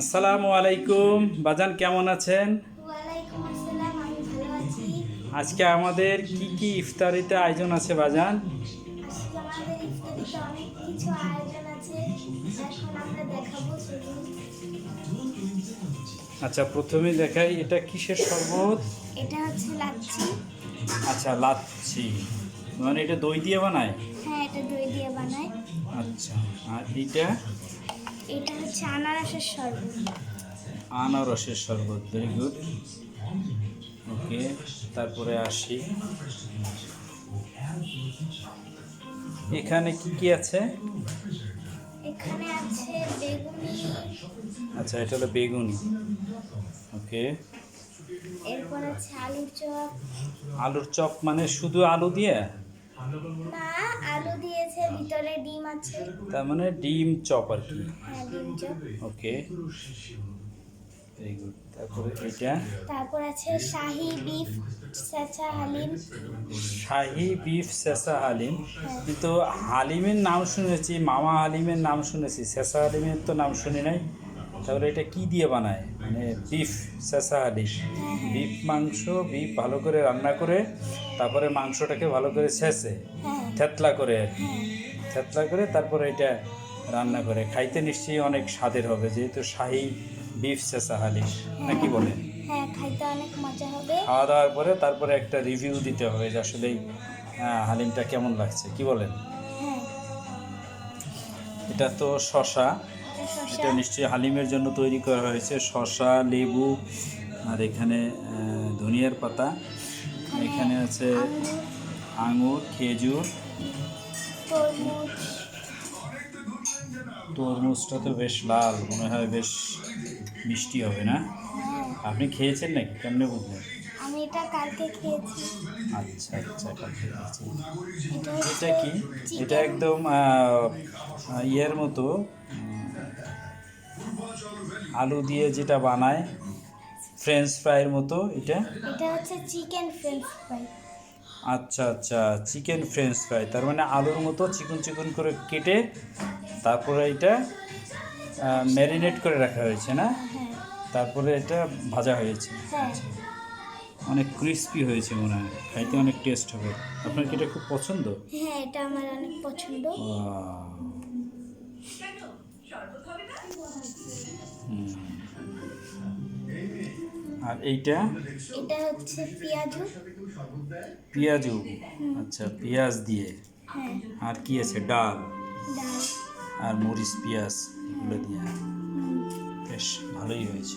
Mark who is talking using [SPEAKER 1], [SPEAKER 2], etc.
[SPEAKER 1] আসসালামু আলাইকুম। বাজান কেমন আছেন? আজকে আমাদের কি কি ইফতারিতে আয়োজন আছে বাজান? আচ্ছা প্রথমে দেখাই এটা কিসের শরবত?
[SPEAKER 2] এটা হচ্ছে লাচ্ছি।
[SPEAKER 1] আচ্ছা লাচ্ছি। মানে এটা দই দিয়ে বানায়?
[SPEAKER 2] হ্যাঁ এটা দই দিয়ে বানায়।
[SPEAKER 1] আচ্ছা আর এইটা?
[SPEAKER 2] এটা হচ্ছে আনারসের শরবত।
[SPEAKER 1] আনারসের শরবত ভেরি গুড ওকে তারপরে আসি। এখানে কি কি আছে?
[SPEAKER 2] এখানে আছে বেগুনি।
[SPEAKER 1] আচ্ছা এটা হলো বেগুনি। ওকে
[SPEAKER 2] এরপর আছে আলুর চপ।
[SPEAKER 1] আলুর চপ মানে শুধু আলু দিয়ে?
[SPEAKER 2] না আলু দিয়েছে ভিতরে ডিম আছে।
[SPEAKER 1] তার মানে ডিম চপ আর কি।
[SPEAKER 2] হ্যাঁ
[SPEAKER 1] ওকে। ভেরি গুড তারপরে এটা
[SPEAKER 2] তারপর আছে শাহি বিফ চেঁচা হালিম।
[SPEAKER 1] শাহি বিফ শেষা হালিম।
[SPEAKER 2] হ্যাঁ।
[SPEAKER 1] কিন্তু হালিমের নাম শুনেছি মামা হালিমের নাম শুনেছি শেষা হালিমের তো নাম শুনি নাই। তাহলে এটা কি দিয়ে বানায়? মানে বিফ হালিম বিফ মাংস বিফ ভালো করে রান্না করে তারপরে মাংসটাকে ভালো করে ছেঁচে
[SPEAKER 2] হ্যাঁ।
[SPEAKER 1] থেতলা করে আর কি।
[SPEAKER 2] হ্যাঁ।
[SPEAKER 1] থেতলা করে তারপরে এটা রান্না করে। খাইতে নিশ্চয়ই অনেক স্বাদের হবে যেহেতু শাহি বিফ শেষা হালিম নাকি বলেন?
[SPEAKER 2] হ্যাঁ
[SPEAKER 1] খাওয়া দাওয়ার পরে তারপরে একটা রিভিউ দিতে হবে যে আসলে হালিমটা কেমন লাগছে কি বলেন? এটা তো শশা
[SPEAKER 2] এটা
[SPEAKER 1] নিশ্চয়ই হালিমের জন্য তৈরি করা হয়েছে। শশা লেবু আর এখানে ধনিয়ার পাতা। এখানে আছে আঙুর, খেজুর। তরমুজটা তো বেশ লাল, মনে হয় বেশ মিষ্টি হবে না? আপনি খেয়েছেন নাকি? কেমনে বুঝলেন?
[SPEAKER 2] এটা কালকে খেয়েছি।
[SPEAKER 1] আচ্ছা আচ্ছা কালকে খেয়েছি।
[SPEAKER 2] এটা
[SPEAKER 1] কি? এটা একদম ইয়ের মতো আলু দিয়ে যেটা বানায় ফ্রেঞ্চ ফ্রাইয়ের মতো এটা?
[SPEAKER 2] এটা হচ্ছে চিকেন ফ্রেঞ্চ ফ্রাই
[SPEAKER 1] আচ্ছা আচ্ছা চিকেন ফ্রেঞ্চ ফ্রাই তার মানে আলুর মতো চিকন চিকন করে কেটে তারপরে এটা ম্যারিনেট করে রাখা হয়েছে না?
[SPEAKER 2] হ্যাঁ।
[SPEAKER 1] তারপরে এটা ভাজা হয়েছে।
[SPEAKER 2] হ্যাঁ।
[SPEAKER 1] অনেক ক্রিস্পি হয়েছে মনে হয়। খাইতে অনেক টেস্ট হবে। আপনার কি এটা খুব পছন্দ?
[SPEAKER 2] হ্যাঁ এটা আমার অনেক পছন্দ।
[SPEAKER 1] আর এইটা?
[SPEAKER 2] এটা হচ্ছে পেঁয়াজু।
[SPEAKER 1] পেঁয়াজু? আচ্ছা পেঁয়াজ দিয়ে।
[SPEAKER 2] হ্যাঁ।
[SPEAKER 1] আর কি আছে? ডাল।
[SPEAKER 2] ডাল।
[SPEAKER 1] আর মরিচ পেঁয়াজ এগুলো দিয়ে। বেশ ভালোই হয়েছে।